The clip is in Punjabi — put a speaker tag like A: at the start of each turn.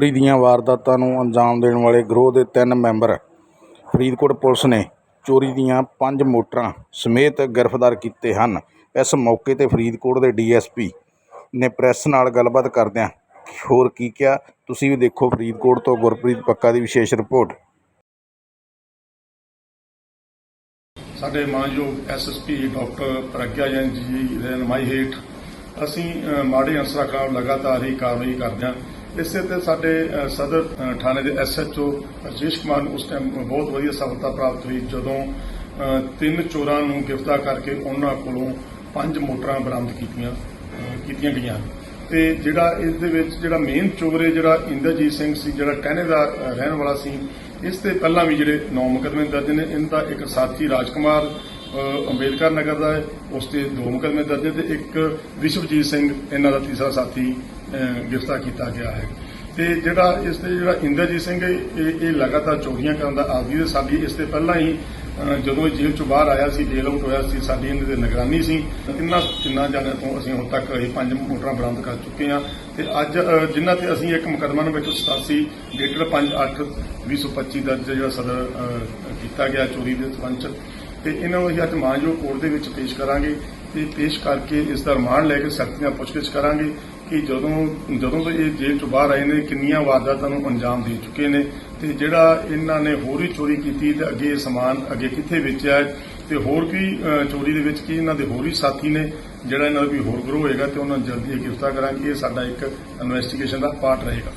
A: ਚੋਰੀ ਦੀਆਂ ਵਾਰਦਾਤਾਂ ਨੂੰ ਅੰਜਾਮ ਦੇਣ ਵਾਲੇ ਗਰੋਹ ਦੇ ਤਿੰਨ ਮੈਂਬਰ ਫਰੀਦਕੋਟ ਪੁਲਿਸ ਨੇ ਚੋਰੀ ਦੀਆਂ ਪੰਜ ਮੋਟਰਾਂ ਸਮੇਤ ਗ੍ਰਿਫਤਾਰ ਕੀਤੇ ਹਨ। ਇਸ ਮੌਕੇ ਤੇ ਫਰੀਦਕੋਟ ਦੇ ਡੀਐਸਪੀ ਨੇ ਪ੍ਰੈਸ ਨਾਲ ਗੱਲਬਾਤ ਕਰਦਿਆਂ ਹੋਰ ਕੀ ਕਿਹਾ, ਤੁਸੀਂ ਵੀ ਦੇਖੋ ਫਰੀਦਕੋਟ ਤੋਂ ਗੁਰਪ੍ਰੀਤ ਪੱਕਾ ਦੀ ਵਿਸ਼ੇਸ਼ ਰਿਪੋਰਟ।
B: ਸਾਡੇ ਮਾਨਯੋਗ ਐਸਐਸਪੀ ਡਾਕਟਰ ਪ੍ਰਗਿਆ ਜੈਨ ਜੀ ਦੀ ਰਹਿਨਮਾਈ ਹੇਠ ਅਸੀਂ ਮਾੜੇ ਅਨਸਰਾਂ ਖਿਲਾਫ ਲਗਾਤਾਰ ਹੀ ਕਾਰਵਾਈ ਕਰਦੇ ਹਾਂ। ਇਸੇ ਤੇ ਸਾਡੇ ਸਦਰ ਥਾਣੇ ਦੇ ਐਸਐਚਓ ਰਜੇਸ਼ ਕੁਮਾਰ ਨੂੰ ਉਸ ਟਾਈਮ ਬਹੁਤ ਵਧੀਆ ਸਫਲਤਾ ਪ੍ਰਾਪਤ ਹੋਈ ਜਦੋਂ ਤਿੰਨ ਚੋਰਾਂ ਨੂੰ ਗ੍ਰਿਫਤਾਰ ਕਰਕੇ ਉਹਨਾਂ ਕੋਲੋਂ ਪੰਜ ਮੋਟਰਾਂ ਬਰਾਮਦ ਕੀਤੀਆਂ ਕੀਤੀਆਂ ਗਈਆਂ। ਤੇ ਜਿਹੜਾ ਇਸ ਦੇ ਵਿੱਚ ਜਿਹੜਾ ਮੇਨ ਚੋਰ ਹੈ ਜਿਹੜਾ ਇੰਦਰਜੀਤ ਸਿੰਘ ਸੀ ਜਿਹੜਾ ਟਹਿਣੇ ਦਾ ਰਹਿਣ ਵਾਲਾ ਸੀ ਇਸ ਤੇ ਪਹਿਲਾਂ ਵੀ ਜਿਹੜੇ ਨੌ ਮੁਕੱਦਮੇ ਦਰਜ ਨੇ ਇਹਨਾਂ ਦਾ ਇੱਕ ਸਾਥੀ ਰਾਜਕੁਮਾਰ ਅ, ਅੰਬੇਦਕਰ ਨਗਰ ਦਾ ਹੈ, ਉਸ ਤੇ ਦੋ ਮੁਕੱਦਮੇ ਦਰਜ ਨੇ ਤੇ ਇੱਕ ਵਿਸ਼ਵਜੀਤ ਸਿੰਘ, ਇਹਨਾਂ ਦਾ ਤੀਸਰਾ ਸਾਥੀ ਗ੍ਰਿਫਤਾਰ ਕੀਤਾ ਗਿਆ ਹੈ। ਤੇ ਜਿਹੜਾ ਇਸ ਤੇ ਜਿਹੜਾ ਇੰਦਰਜੀਤ ਸਿੰਘ ਇਹ ਇਹ ਲਗਾਤਾਰ ਚੋਰੀਆਂ ਕਰਨ ਦਾ ਆਦੀ ਹੈ। ਸਾਡੀ ਇਸ ਤੇ ਪਹਿਲਾਂ ਹੀ ਜਦੋਂ ਇਹ ਜੇਲ੍ਹ ਚੋਂ ਬਾਹਰ ਆਇਆ ਸੀ ਬੇਲ ਆਊਟ ਹੋਇਆ ਸੀ, ਸਾਡੀ ਇਹਨਾਂ ਦੇ ਨਿਗਰਾਨੀ ਸੀ। ਤਿੰਨਾਂ ਤਿੰਨਾਂ ਜਾਣਿਆਂ ਤੋਂ ਅਸੀਂ ਹੁਣ ਤੱਕ ਇਹ ਪੰਜ ਮੋਟਰਾਂ ਬਰਾਮਦ ਕਰ ਚੁੱਕੇ ਹਾਂ। ਤੇ ਅੱਜ ਜਿਨ੍ਹਾਂ ਤੇ ਅਸੀਂ ਇੱਕ ਮੁਕੱਦਮਾ ਨੰਬਰ 187 ਡੇਟਡ 5/8/2025 ਦਰਜ ਜਿਹੜਾ ਸਦਰ ਕੀਤਾ ਗਿਆ ਚੋਰੀ ਦੇ ਸੰਬੰਧ ਤੇ ਇਹਨਾਂ ਨੂੰ ਅਸੀਂ ਅੱਜ ਮਾਨਯੋਗ ਕੋਰਟ ਦੇ ਵਿੱਚ ਪੇਸ਼ ਕਰਾਂਗੇ ਤੇ ਪੇਸ਼ ਕਰਕੇ ਇਸ ਦਾ ਰਿਮਾਂਡ ਲੈ ਕੇ ਸਖਤੀ ਨਾਲ ਪੁੱਛਗਿੱਛ ਕਰਾਂਗੇ ਕਿ ਜਦੋਂ ਜਦੋਂ ਤੋਂ ਇਹ ਜੇਲ੍ਹ ਤੋਂ ਬਾਹਰ ਆਏ ਨੇ, ਕਿੰਨੀਆਂ ਵਾਰਦਾਤਾਂ ਨੂੰ ਅੰਜਾਮ ਦੇ ਚੁੱਕੇ ਨੇ ਤੇ ਜਿਹੜਾ ਇਹਨਾਂ ਨੇ ਹੋਰ ਵੀ ਚੋਰੀ ਕੀਤੀ ਤੇ ਅੱਗੇ ਇਹ ਸਮਾਨ ਅੱਗੇ ਕਿੱਥੇ ਵੇਚਿਆ ਹੈ ਤੇ ਹੋਰ ਵੀ ਚੋਰੀ ਦੇ ਵਿੱਚ ਕੀ ਇਹਨਾਂ ਦੇ ਹੋਰ ਵੀ ਸਾਥੀ ਨੇ ਜਿਹੜਾ ਇਹਨਾਂ ਦਾ ਵੀ ਹੋਰ ਗਰੋਹ ਹੋਏਗਾ ਤੇ ਉਹਨਾਂ ਨੂੰ ਜਲਦੀ ਹੀ ਗ੍ਰਿਫਤਾਰ ਕਰਾਂਗੇ। ਇਹ ਸਾਡਾ ਇੱਕ ਇਨਵੈਸਟੀਗੇਸ਼ਨ ਦਾ ਪਾਰਟ ਰਹੇਗਾ।